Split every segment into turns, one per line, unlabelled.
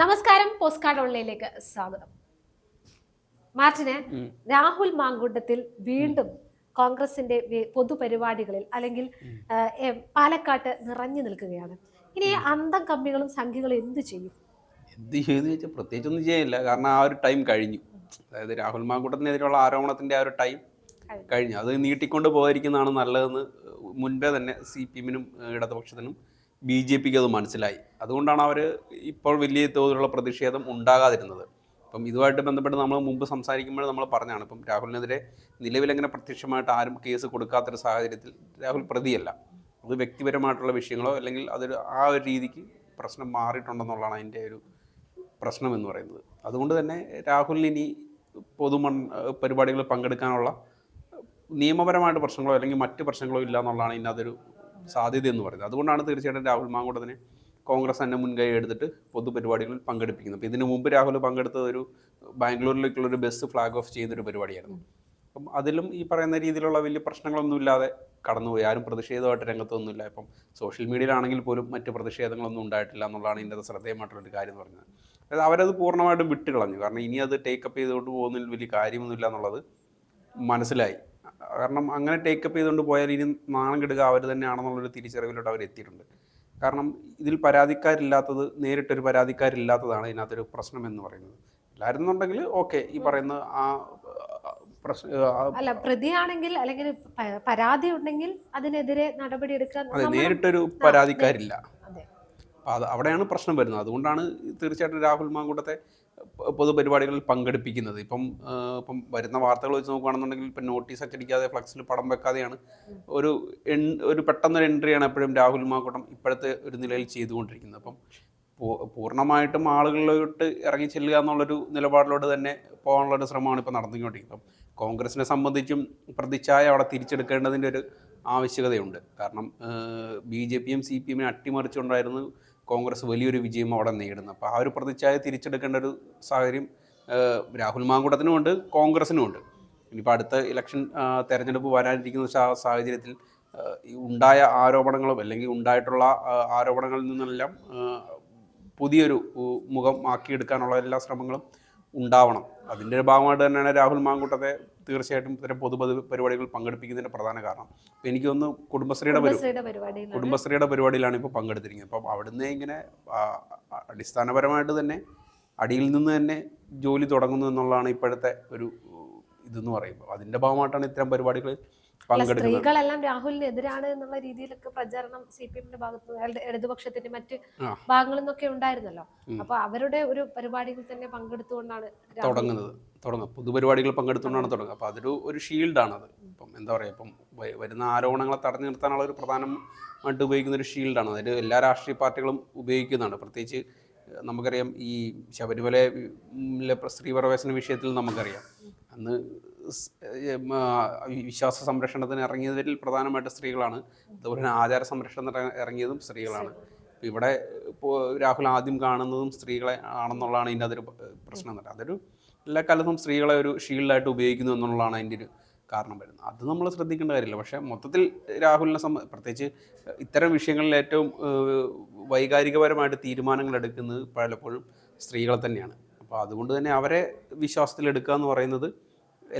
നമസ്കാരം പോസ്റ്റ് ഓൺലൈനിലേക്ക് സ്വാഗതം. മാർട്ടിന് രാഹുൽ മാങ്കുണ്ടത്തിൽ വീണ്ടും കോൺഗ്രസിന്റെ പൊതുപരിപാടികളിൽ അല്ലെങ്കിൽ പാലക്കാട്ട് നിറഞ്ഞു നിൽക്കുകയാണ്. ഇനി അന്തം കമ്മികളും സംഘികളും എന്ത് ചെയ്യും?
എന്ത് ചെയ്യുമെന്ന് ചോദിച്ചാൽ പ്രത്യേകിച്ച് ഒന്നും ചെയ്യാനില്ല കാരണം ആ ഒരു ടൈം കഴിഞ്ഞു. അതായത് രാഹുൽ മാങ്കുട്ടത്തിനെതിരെയുള്ള ആരോപണത്തിന്റെ ആ ഒരു ടൈം.
കഴിഞ്ഞു.
അത് നീട്ടിക്കൊണ്ട് പോകാതിരിക്കുന്നതാണ് നല്ലതെന്ന് മുൻപേ തന്നെ സി പി എമ്മിനും ഇടതുപക്ഷത്തിനും ബി ജെ പിക്ക് അത് മനസ്സിലായി. അതുകൊണ്ടാണ് അവർ ഇപ്പോൾ വലിയ തോതിലുള്ള പ്രതിഷേധം ഉണ്ടാകാതിരുന്നത്. അപ്പം ഇതുമായിട്ട് ബന്ധപ്പെട്ട് നമ്മൾ മുമ്പ് സംസാരിക്കുമ്പോൾ നമ്മൾ പറഞ്ഞാണ് ഇപ്പം രാഹുലിനെതിരെ നിലവിലങ്ങനെ പ്രത്യക്ഷമായിട്ട് ആരും കേസ് കൊടുക്കാത്തൊരു സാഹചര്യത്തിൽ രാഹുൽ പ്രതിയല്ല. അത് വ്യക്തിപരമായിട്ടുള്ള വിഷയങ്ങളോ അല്ലെങ്കിൽ അതൊരു ആ ഒരു രീതിക്ക് പ്രശ്നം മാറിയിട്ടുണ്ടെന്നുള്ളതാണ് അതിന്റെ ഒരു പ്രശ്നം എന്ന് പറയുന്നത്. അതുകൊണ്ട് തന്നെ രാഹുലിന് ഇനി പൊതുമൺ പരിപാടികളിൽ പങ്കെടുക്കാനുള്ള നിയമപരമായിട്ട് പ്രശ്നങ്ങളോ അല്ലെങ്കിൽ മറ്റ് പ്രശ്നങ്ങളോ ഇല്ല എന്നുള്ളതാണ് ഇതിനകത്തൊരു സാധ്യത എന്ന് പറയുന്നത്. അതുകൊണ്ടാണ് തീർച്ചയായിട്ടും രാഹുൽ മാങ്കൂട്ടത്തിനെ കോൺഗ്രസ് തന്നെ മുൻകൈ എടുത്തിട്ട് പൊതുപരിപാടികളിൽ പങ്കെടുപ്പിക്കുന്നത്. അപ്പോൾ ഇതിനു മുമ്പ് രാഹുൽ പങ്കെടുത്തത് ഒരു ബാംഗ്ലൂരിലേക്കുള്ള ഒരു ബസ് ഫ്ലാഗ് ഓഫ് ചെയ്യുന്നൊരു പരിപാടിയായിരുന്നു. അപ്പം അതിലും ഈ പറയുന്ന രീതിയിലുള്ള വലിയ പ്രശ്നങ്ങളൊന്നുമില്ലാതെ കടന്നുപോയി. ആരും പ്രതിഷേധമായിട്ട് രംഗത്തൊന്നുമില്ല. ഇപ്പം സോഷ്യൽ മീഡിയയിലാണെങ്കിൽ പോലും മറ്റ് പ്രതിഷേധങ്ങളൊന്നും ഉണ്ടായിട്ടില്ല എന്നുള്ളതാണ് ഇതിന്റെ ശ്രദ്ധേയമായിട്ടുള്ളൊരു കാര്യം എന്ന് പറഞ്ഞത് അതായത് അവരത് പൂർണമായിട്ടും വിട്ടുകളഞ്ഞു. കാരണം ഇനി അത് ടേക്കപ്പ് ചെയ്തുകൊണ്ട് പോകുന്നതിൽ വലിയ കാര്യമൊന്നുമില്ല എന്നുള്ളത് മനസ്സിലായി. കാരണം അങ്ങനെ ടേക്കപ്പ് ചെയ്തുകൊണ്ട് പോയാൽ ഇനി നാണം കെടുക അവർ തന്നെയാണെന്നുള്ളൊരു തിരിച്ചറിവിലോട്ട് അവർ എത്തിയിട്ടുണ്ട്. കാരണം ഇതിൽ പരാതിക്കാരില്ലാത്തത് നേരിട്ടൊരു പരാതിക്കാരില്ലാത്തതാണ് ഇതിനകത്തൊരു പ്രശ്നം എന്ന് പറയുന്നത്. അല്ലായിരുന്നുണ്ടെങ്കിൽ ഓക്കെ ഈ പറയുന്ന ആ
അല്ല പ്രതിയാണെങ്കിൽ അല്ലെങ്കിൽ പരാതി ഉണ്ടെങ്കിൽ അതിനെതിരെ നടപടിയെടുക്കാൻ
നേരിട്ടൊരു പരാതിക്കാരില്ല. അപ്പോൾ അത് അവിടെയാണ് പ്രശ്നം വരുന്നത്. അതുകൊണ്ടാണ് തീർച്ചയായിട്ടും രാഹുൽ മാങ്കൂട്ടത്തെ പൊതുപരിപാടികളിൽ പങ്കെടുപ്പിക്കുന്നത്. ഇപ്പം ഇപ്പം വരുന്ന വാർത്തകൾ വെച്ച് നോക്കുകയാണെന്നുണ്ടെങ്കിൽ ഇപ്പം നോട്ടീസ് അച്ചടിക്കാതെ ഫ്ലക്സിൽ പടം വെക്കാതെയാണ് ഒരു എൻ ഒരു പെട്ടെന്നൊരു എൻട്രിയാണ് എപ്പോഴും രാഹുൽ മാങ്കൂട്ടം ഇപ്പോഴത്തെ ഒരു നിലയിൽ ചെയ്തുകൊണ്ടിരിക്കുന്നത്. അപ്പം പൂർണമായിട്ടും ആളുകളിലോട്ട് ഇറങ്ങി ചെല്ലുക എന്നുള്ളൊരു നിലപാടിലോട്ട് തന്നെ പോകാനുള്ളൊരു ശ്രമമാണ് ഇപ്പോൾ നടന്നുകൊണ്ടിരിക്കുന്നത്. കോൺഗ്രസിനെ സംബന്ധിച്ചും പ്രതിച്ഛായ അവിടെ തിരിച്ചെടുക്കേണ്ടതിന്റെ ഒരു ആവശ്യകതയുണ്ട്. കാരണം ബി ജെ പിയും സി പി എമ്മിനെ അട്ടിമറിച്ചുകൊണ്ടായിരുന്നു കോൺഗ്രസ് വലിയൊരു വിജയം അവിടെ നേടുന്നത് അപ്പോൾ ആ ഒരു പ്രതിച്ഛായ തിരിച്ചെടുക്കേണ്ട ഒരു സാഹചര്യം രാഹുൽ മാങ്കുടത്തിനും ഉണ്ട് ഇനിയിപ്പോൾ അടുത്ത ഇലക്ഷൻ തെരഞ്ഞെടുപ്പ് വരാനിരിക്കുന്ന സാഹചര്യത്തിൽ ഉണ്ടായ ആരോപണങ്ങളും അല്ലെങ്കിൽ ഉണ്ടായിട്ടുള്ള ആരോപണങ്ങളിൽ നിന്നെല്ലാം പുതിയൊരു മുഖം ആക്കിയെടുക്കാനുള്ള എല്ലാ ശ്രമങ്ങളും ഉണ്ടാവണം. അതിന്റെ ഒരു ഭാഗമായിട്ട് തന്നെയാണ് രാഹുൽ മാങ്കൂട്ടത്തെ തീർച്ചയായിട്ടും ഇത്തരം പൊതു പരിപാടികളിൽ പങ്കെടുപ്പിക്കുന്നതിന്റെ പ്രധാന കാരണം. അപ്പോൾ എനിക്കൊന്ന് കുടുംബശ്രീയുടെ
കുടുംബശ്രീയുടെ
പരിപാടിയിലാണ്. ഇപ്പോൾ പങ്കെടുത്തിരിക്കുന്നത്. അപ്പം അവിടുന്ന് ഇങ്ങനെ അടിസ്ഥാനപരമായിട്ട് തന്നെ അടിയിൽ നിന്ന് തന്നെ ജോലി തുടങ്ങുന്നു എന്നുള്ളതാണ് ഇപ്പോഴത്തെ ഒരു ഇതെന്ന് പറയുമ്പോൾ. അതിന്റെ ഭാഗമായിട്ടാണ് ഇത്തരം പങ്കെടുക്കുന്നത്
സ്ത്രീകളെല്ലാം രാഹുലിന് എതിരാണ് എന്നുള്ള രീതിയിലൊക്കെ പ്രചാരണം സി പി എമ്മിന്റെ ഭാഗത്ത് ഇടതുപക്ഷത്തിന്റെ മറ്റ് ഭാഗങ്ങളിൽ നിന്നൊക്കെ ഉണ്ടായിരുന്നല്ലോ. അപ്പൊ അവരുടെ ഒരു പരിപാടിയിൽ തന്നെ പങ്കെടുത്തുകൊണ്ടാണ്
തുടങ്ങുന്നത്. തുടങ്ങും. പൊതുപരിപാടികൾ പങ്കെടുത്തുകൊണ്ടാണ് തുടങ്ങുക. അപ്പൊ അതൊരു ഒരു ഷീൽഡാണ് അത് ഇപ്പം എന്താ പറയുക ഇപ്പം വരുന്ന ആരോപണങ്ങളെ തടഞ്ഞു നിർത്താനുള്ള ഒരു പ്രധാനമായിട്ട് ഉപയോഗിക്കുന്ന ഒരു ഷീൽഡാണ് അതിൽ എല്ലാ രാഷ്ട്രീയ പാർട്ടികളും ഉപയോഗിക്കുന്നതാണ് പ്രത്യേകിച്ച് നമുക്കറിയാം ഈ ശബരിമല സ്ത്രീ പ്രവേശന വിഷയത്തിൽ നമുക്കറിയാം. അന്ന് വിശ്വാസ സംരക്ഷണത്തിന് ഇറങ്ങിയതിൽ പ്രധാനമായിട്ട് സ്ത്രീകളാണ്. അതുപോലെ തന്നെ ആചാര സംരക്ഷണത്തിന് ഇറങ്ങിയതും സ്ത്രീകളാണ്. ഇവിടെ ഇപ്പോൾ രാഹുൽ ആദ്യം കാണുന്നതും സ്ത്രീകളെ ആണെന്നുള്ളതാണ് ഇതിന്റെ അതൊരു പ്രശ്നം എന്ന് പറയുന്നത്. അതൊരു എല്ലാ കാലത്തും സ്ത്രീകളെ ഒരു ഷീൽഡായിട്ട് ഉപയോഗിക്കുന്നു എന്നുള്ളതാണ് അതിന്റെ ഒരു കാരണം വരുന്നത്. അത് നമ്മൾ ശ്രദ്ധിക്കേണ്ട കാര്യമില്ല. പക്ഷേ മൊത്തത്തിൽ രാഹുലിനെ സംബ പ്രത്യേകിച്ച് ഇത്തരം വിഷയങ്ങളിൽ ഏറ്റവും വൈകാരികപരമായിട്ട് തീരുമാനങ്ങൾ എടുക്കുന്നത് പലപ്പോഴും സ്ത്രീകളെ തന്നെയാണ്. അപ്പോൾ അതുകൊണ്ട് തന്നെ അവരെ വിശ്വാസത്തിലെടുക്കുക എന്ന് പറയുന്നത്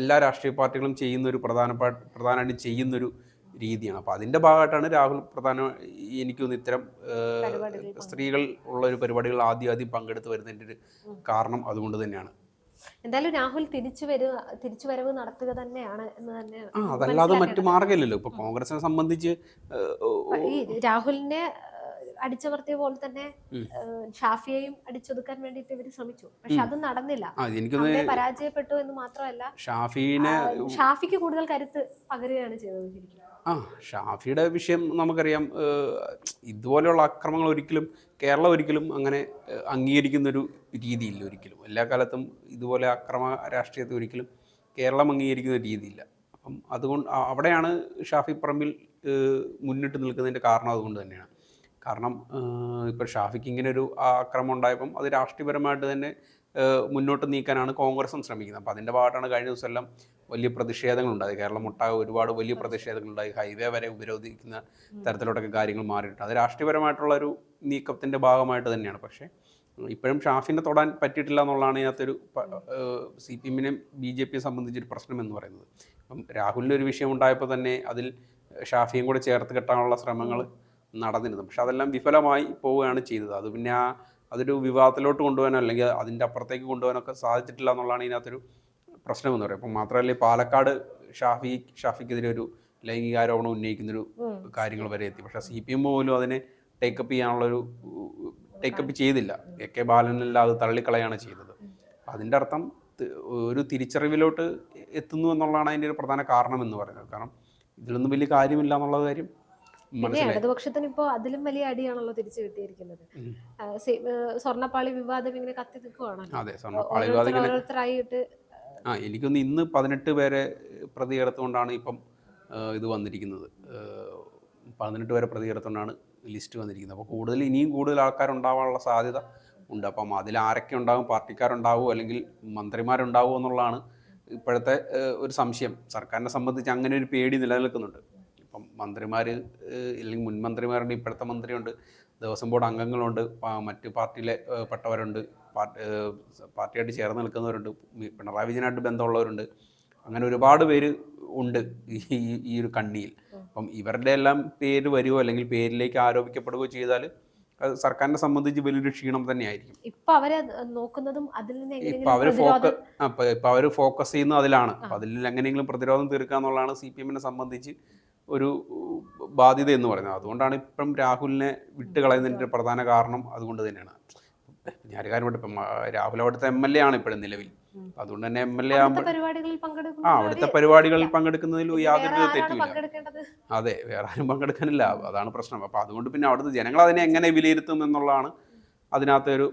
എല്ലാ രാഷ്ട്രീയ പാർട്ടികളും ചെയ്യുന്ന ഒരു പ്രധാനപ്പെട്ട പ്രധാനമായിട്ടും ചെയ്യുന്നൊരു രീതിയാണ്. അപ്പോൾ അതിന്റെ ഭാഗമായിട്ടാണ് രാഹുൽ പ്രധാന എനിക്ക് തോന്നുന്നു ഇത്തരം സ്ത്രീകൾ ഉള്ള ഒരു പരിപാടികൾ ആദ്യം ആദ്യം പങ്കെടുത്ത് വരുന്നതിന്റെ ഒരു കാരണം അതുകൊണ്ട് തന്നെയാണ്.
എന്തായാലും രാഹുൽ തിരിച്ചു വരുക തിരിച്ചു വരവ് നടത്തുക തന്നെയാണ് എന്ന് തന്നെ
അതല്ലാതെ മറ്റു മാർഗമില്ലല്ലോ ഇപ്പൊ കോൺഗ്രസിനെ സംബന്ധിച്ച്
രാഹുലിനെ അടിച്ചമർത്തിയ പോലെ തന്നെ ഷാഫിയെയും അടിച്ചൊതുക്കാൻ വേണ്ടിയിട്ട് ഇവർ ശ്രമിച്ചു. പക്ഷെ അത് നടന്നില്ല. പരാജയപ്പെട്ടു എന്ന് മാത്രമല്ല
ഷാഫിനെ
ഷാഫിക്ക് കൂടുതൽ കരുത്ത് പകരുകയാണ് ചെയ്തത് ശരിക്കും.
ആ ഷാഫിയുടെ വിഷയം നമുക്കറിയാം. ഇതുപോലെയുള്ള അക്രമങ്ങൾ ഒരിക്കലും കേരളം ഒരിക്കലും അങ്ങനെ അംഗീകരിക്കുന്ന ഒരു രീതിയില്ല ഒരിക്കലും. എല്ലാ കാലത്തും ഇതുപോലെ അക്രമ രാഷ്ട്രീയത്തെ ഒരിക്കലും കേരളം അംഗീകരിക്കുന്ന രീതിയില്ല. അപ്പം അതുകൊണ്ട് അവിടെയാണ് ഷാഫി പറമ്പിൽ മുന്നിട്ട് നിൽക്കുന്നതിന്റെ കാരണം അതുകൊണ്ട് തന്നെയാണ്. കാരണം ഇപ്പോൾ ഷാഫിക്ക് ഇങ്ങനെ ഒരു ആക്രമം ഉണ്ടായപ്പം അത് രാഷ്ട്രീയപരമായിട്ട് തന്നെ മുന്നോട്ട് നീക്കാനാണ് കോൺഗ്രസും ശ്രമിക്കുന്നത്. അപ്പോൾ അതിന്റെ ഭാഗത്താണ് കഴിഞ്ഞ ദിവസമെല്ലാം വലിയ പ്രതിഷേധങ്ങളുണ്ടായി കേരളം ഒട്ടാകെ ഒരുപാട് വലിയ പ്രതിഷേധങ്ങളുണ്ടായി. ഹൈവേ വരെ ഉപരോധിക്കുന്ന തരത്തിലോട്ടൊക്കെ കാര്യങ്ങൾ മാറിയിട്ടുണ്ട്. അത് രാഷ്ട്രീയപരമായിട്ടുള്ള ഒരു നീക്കത്തിന്റെ ഭാഗമായിട്ട് തന്നെയാണ്. പക്ഷേ ഇപ്പോഴും ഷാഫിനെ തൊടാൻ പറ്റിയിട്ടില്ല എന്നുള്ളതാണ് ഇതിനകത്തൊരു സി പി എമ്മിനെയും ബി ജെ പിയെ സംബന്ധിച്ചൊരു പ്രശ്നം എന്ന് പറയുന്നത്. അപ്പം രാഹുലിന്റെ ഒരു വിഷയം ഉണ്ടായപ്പോൾ തന്നെ അതിൽ ഷാഫിയും കൂടെ ചേർത്ത് കെട്ടാനുള്ള ശ്രമങ്ങൾ നടന്നിരുന്നു പക്ഷെ അതെല്ലാം വിഫലമായി പോവുകയാണ് ചെയ്തത്. അത് പിന്നെ ആ അതൊരു വിവാദത്തിലോട്ട് കൊണ്ടുപോകാനോ അല്ലെങ്കിൽ അതിന്റെ അപ്പുറത്തേക്ക് കൊണ്ടുപോകാനൊക്കെ സാധിച്ചിട്ടില്ല എന്നുള്ളതാണ് ഇതിനകത്തൊരു പ്രശ്നം എന്ന് പറയുന്നത്. അപ്പം മാത്രമല്ല പാലക്കാട് ഷാഫി ഷാഫിക്കെതിരെ ഒരു ലൈംഗികാരോപണം ഉന്നയിക്കുന്നൊരു കാര്യങ്ങൾ വരെ എത്തി. പക്ഷേ സി പി എം പോലും അതിനെ ടേക്കപ്പ് ചെയ്യാനുള്ളൊരു ടേക്കപ്പ് ചെയ്തില്ല. എ കെ ബാലനെല്ലാം അത് തള്ളിക്കളയാണ് ചെയ്തത്. അതിന്റെ അർത്ഥം ഒരു തിരിച്ചറിവിലോട്ട് എത്തുന്നു എന്നുള്ളതാണ് അതിന്റെ ഒരു പ്രധാന കാരണം എന്ന് പറയുന്നത്. കാരണം ഇതിലൊന്നും വലിയ കാര്യമില്ല എന്നുള്ള കാര്യം
ഇടതുപക്ഷത്തിന് ഇപ്പോ അതിലും വലിയ അടിയാണല്ലോ തിരിച്ചു കിട്ടിയിരിക്കുന്നത്. സ്വർണപ്പാളി വിവാദം ഇങ്ങനെ കത്തി നിൽക്കുവാണല്ലോ ഓരോരുത്തരായിട്ട്
ആ എനിക്കൊന്ന് ഇന്ന് പതിനെട്ട് പേരെ പ്രതി ചേർത്തുകൊണ്ടാണ് ഇപ്പം ഇത് വന്നിരിക്കുന്നത്. പതിനെട്ട് പേരെ പ്രതി ചേർത്തുകൊണ്ടാണ് ലിസ്റ്റ് വന്നിരിക്കുന്നത്. അപ്പോൾ കൂടുതൽ ഇനിയും കൂടുതൽ ആൾക്കാരുണ്ടാവാനുള്ള സാധ്യത ഉണ്ട്. അപ്പം അതിൽ ആരൊക്കെ ഉണ്ടാവും പാർട്ടിക്കാരുണ്ടാവുമോ അല്ലെങ്കിൽ മന്ത്രിമാരുണ്ടാവുമോ എന്നുള്ളതാണ് ഇപ്പോഴത്തെ ഒരു സംശയം. സർക്കാരിനെ സംബന്ധിച്ച് അങ്ങനെ ഒരു പേടി നിലനിൽക്കുന്നുണ്ട്. ഇപ്പം മന്ത്രിമാർ അല്ലെങ്കിൽ മുൻ മന്ത്രിമാരുണ്ട് ഇപ്പോഴത്തെ മന്ത്രിയുണ്ട് ദേവസ്വം ബോർഡ് അംഗങ്ങളുണ്ട് മറ്റ് പാർട്ടിയിലെ പെട്ടവരുണ്ട് പാർട്ടിയായിട്ട് ചേർന്ന് നിൽക്കുന്നവരുണ്ട് പിണറായി വിജയനായിട്ട് ബന്ധമുള്ളവരുണ്ട് അങ്ങനെ ഒരുപാട് പേര് ഉണ്ട് ഈ ഈ- ഒരു കണ്ണിയിൽ. അപ്പം ഇവരുടെ എല്ലാം പേര് വരുമോ അല്ലെങ്കിൽ പേരിലേക്ക് ആരോപിക്കപ്പെടുകയോ ചെയ്താൽ അത് സർക്കാരിനെ സംബന്ധിച്ച് വലിയൊരു ക്ഷീണം തന്നെയായിരിക്കും.
ഇപ്പൊ അവരെ നോക്കുന്നതും അതിൽ
ഇപ്പൊ
അവർ
ഫോക്കസ് ഇപ്പൊ അവർ ഫോക്കസ് ചെയ്യുന്നത് അതിലാണ്. അപ്പൊ അതിൽ എങ്ങനെയെങ്കിലും പ്രതിരോധം തീർക്കുക എന്നുള്ളതാണ് സി പി എമ്മിനെ സംബന്ധിച്ച് ഒരു ബാധ്യത എന്ന് പറയുന്നത്. അതുകൊണ്ടാണ് ഇപ്പം രാഹുലിനെ വിട്ട് കളയുന്നതിന്റെ പ്രധാന കാരണം അതുകൊണ്ട് തന്നെയാണ്. ഞാൻ ഒരു കാര്യം ഇപ്പം രാഹുൽ അവിടുത്തെ എം എൽ എ ആണ് ഇപ്പോഴും നിലവിൽ. അതുകൊണ്ട് തന്നെ എം എൽ എ ആ അവിടുത്തെ പരിപാടികളിൽ പങ്കെടുക്കുന്നതിൽ യാതൊരു
തെറ്റില്ല
അതെ വേറെ ആരും പങ്കെടുക്കാനില്ല. അതാണ് പ്രശ്നം. അപ്പം അതുകൊണ്ട് പിന്നെ അവിടുത്തെ ജനങ്ങൾ അതിനെ എങ്ങനെ വിലയിരുത്തും എന്നുള്ളതാണ് അതിനകത്തെ ഒരു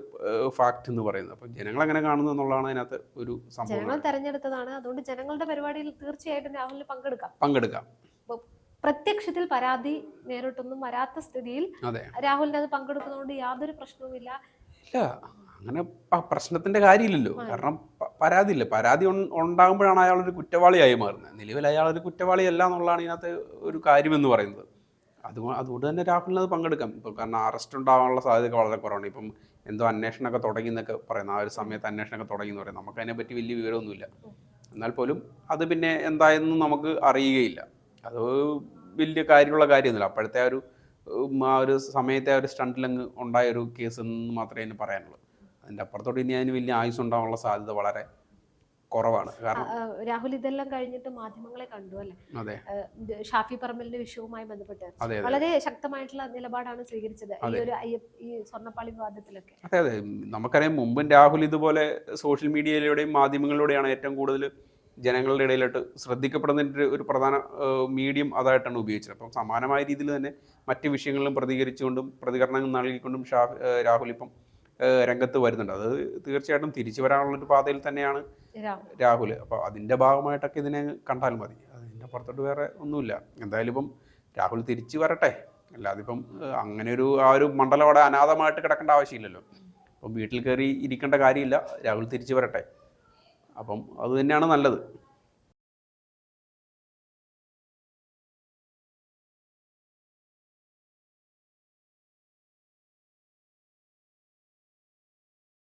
ഫാക്ട് എന്ന് പറയുന്നത്. അപ്പം ജനങ്ങൾ എങ്ങനെ കാണുന്നു എന്നുള്ളതാണ് അതിനകത്ത് ഒരു സംഭവം.
ജനങ്ങൾ തെരഞ്ഞെടുത്തതാണ്. അതുകൊണ്ട് ജനങ്ങളുടെ പരിപാടിയിൽ തീർച്ചയായിട്ടും രാഹുലിന് പങ്കെടുക്കാം.
പങ്കെടുക്കാം.
പ്രത്യക്ഷത്തിൽ പരാതി നേരിട്ടൊന്നും വരാത്ത സ്ഥിതിയിൽ രാഹുലിന് അത് പങ്കെടുക്കുന്നതുകൊണ്ട് യാതൊരു പ്രശ്നവുമില്ല.
ഇല്ല അങ്ങനെ പ്രശ്നത്തിന്റെ കാര്യമില്ലല്ലോ. കാരണം പരാതി ഇല്ല പരാതി ഉണ്ടാകുമ്പോഴാണ് അയാൾ ഒരു കുറ്റവാളിയായി മാറുന്നത്. നിലവിൽ അയാൾ ഒരു കുറ്റവാളിയല്ല എന്നുള്ളതാണ് ഇതിനകത്ത് ഒരു കാര്യമെന്ന് പറയുന്നത്. അത് അതുകൊണ്ട് തന്നെ രാഹുലിന് അത് പങ്കെടുക്കാം. ഇപ്പോൾ കാരണം അറസ്റ്റ് ഉണ്ടാകാനുള്ള സാധ്യത വളരെ കുറവാണ്. ഇപ്പം എന്തോ അന്വേഷണമൊക്കെ തുടങ്ങി എന്നൊക്കെ പറയുന്നത് ആ ഒരു സമയത്ത് അന്വേഷണമൊക്കെ തുടങ്ങി എന്ന് പറയുന്നത്. നമുക്ക് അതിനെപ്പറ്റി വലിയ വിവരമൊന്നുമില്ല. എന്നാൽ പോലും അത് പിന്നെ എന്തായെന്ന് നമുക്ക് അറിയുകയില്ല. അത് വലിയ കാര്യമുള്ള കാര്യമൊന്നുമില്ല. അപ്പോഴത്തെ ആ ഒരു ആ ഒരു സമയത്തെ ആ ഒരു സ്റ്റണ്ടിലങ്ങ് ഉണ്ടായ ഒരു കേസ് എന്ന് മാത്രമേ അതിന് പറയാനുള്ളൂ. അതിന്റെ അപ്പുറത്തോട്ട് ഇനി അതിന് വലിയ ആയുസ് ഉണ്ടാവാനുള്ള സാധ്യത വളരെ കുറവാണ്. കാരണം
രാഹുൽ ഇതെല്ലാം കഴിഞ്ഞിട്ട് മാധ്യമങ്ങളെ കണ്ടു അല്ലേ? ഷാഫി പറമ്പലിന്റെ വിഷയവുമായി ബന്ധപ്പെട്ട് വളരെ ശക്തമായിട്ടുള്ള നിലപാടാണ് സ്വീകരിച്ചത്. ഈ ഒരു ഈ സ്വർണപ്പാളി വിവാദത്തിലൊക്കെ.
അതെ അതെ. നമുക്കറിയാം മുമ്പും രാഹുൽ ഇതുപോലെ സോഷ്യൽ മീഡിയയിലൂടെയും മാധ്യമങ്ങളിലൂടെയാണ് ഏറ്റവും കൂടുതൽ ജനങ്ങളുടെ ഇടയിലോട്ട് ശ്രദ്ധിക്കപ്പെടുന്നതിന്റെ ഒരു പ്രധാന മീഡിയം അതായിട്ടാണ് ഉപയോഗിച്ചത്. അപ്പം സമാനമായ രീതിയിൽ തന്നെ മറ്റ് വിഷയങ്ങളിലും പ്രതികരിച്ചുകൊണ്ടും പ്രതികരണങ്ങൾ നൽകിക്കൊണ്ടും ഷാ രാഹുൽ ഇപ്പം രംഗത്ത് വരുന്നുണ്ട്. അത് തീർച്ചയായിട്ടും തിരിച്ചു വരാനുള്ള ഒരു പാതയിൽ തന്നെയാണ്
രാഹുൽ.
അപ്പോൾ അതിന്റെ ഭാഗമായിട്ടൊക്കെ ഇതിനെ കണ്ടാൽ മതി. അതിന്റെ പുറത്തോട്ട് വേറെ ഒന്നുമില്ല. എന്തായാലും ഇപ്പം രാഹുൽ തിരിച്ചു വരട്ടെ. അല്ലാതെ ഇപ്പം അങ്ങനെ ഒരു ആ ഒരു മണ്ഡലം അവിടെ അനാഥമായിട്ട് കിടക്കേണ്ട ആവശ്യമില്ലല്ലോ. അപ്പം വീട്ടിൽ കയറി ഇരിക്കേണ്ട കാര്യമില്ല. രാഹുൽ തിരിച്ചു വരട്ടെ. അപ്പം അത് തന്നെയാണ് നല്ലത്.